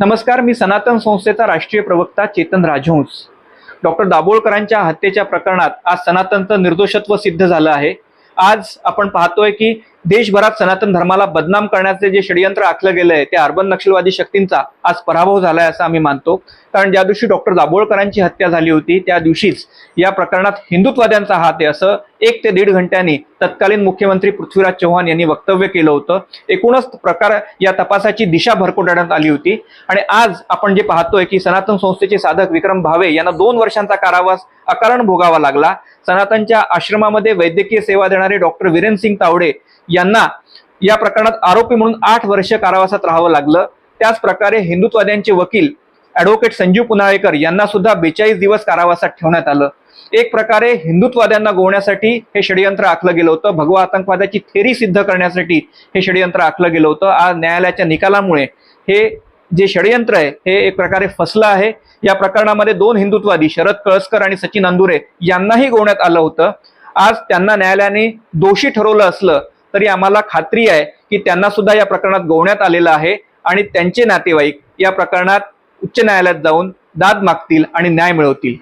नमस्कार मी सनातन संस्थेचा राष्ट्रीय प्रवक्ता चेतन राजहंस. डॉक्टर दाभोळकरांच्या हत्येच्या प्रकरणात आज सनातनचं निर्दोषत्व सिद्ध झालं आहे. आज आपण पाहतोय की देशभरात सनातन धर्माला बदनाम करण्याचे जे षडयंत्र आखलं गेलं आहे त्या अर्बन नक्षलवादी शक्तींचा आज पराभव झालाय असं आम्ही मानतो. कारण ज्या दिवशी डॉक्टर दाभोळकरांची हत्या झाली होती त्या दिवशीच या प्रकरणात हिंदुत्वाद्यांचा हात आहे असं एक ते दीड घंट्यांनी तत्कालीन मुख्यमंत्री पृथ्वीराज चव्हाण यांनी वक्तव्य केलं होतं. एकूणच प्रकार या तपासाची दिशा भरकोटण्यात आली होती. आणि आज आपण जे पाहतोय की सनातन संस्थेचे साधक विक्रम भावे यांना दोन वर्षांचा कारावास अकारण भोगावा लागला. सनातनच्या आश्रमामध्ये वैद्यकीय सेवा देणारे डॉक्टर वीरेन सिंग तावडे यांना या प्रकरणात आरोपी म्हणून आठ वर्ष कारावासात राहावं लागलं. त्याच प्रकारे हिंदुत्वाद्यांचे वकील ॲडव्होकेट संजीव पुनाळेकर यांना सुद्धा बेचाळीस दिवस कारावासात ठेवण्यात आलं. एक प्रकारे हिंदुत्वाद्यांना गोवण्यासाठी हे षडयंत्र आखलं गेलं होतं. भगवा आतंकवादाची थेरी सिद्ध करण्यासाठी हे षडयंत्र आखलं गेलं होतं. आज न्यायालयाच्या निकालामुळे हे जे षडयंत्र आहे हे एक प्रकारे फसलं आहे. या प्रकरणामध्ये दोन हिंदुत्वादी शरद कळसकर आणि सचिन अंदुरे यांनाही गोवण्यात आलं होतं. आज त्यांना न्यायालयाने दोषी ठरवलं असलं तरी आम्हाला खात्री आहे की त्यांना सुद्धा या प्रकरणात गोवण्यात आलेलं आहे आणि त्यांचे नातेवाईक या प्रकरणात उच्च न्यायालयात जाऊन दाद मागतील आणि न्याय मिळवतील.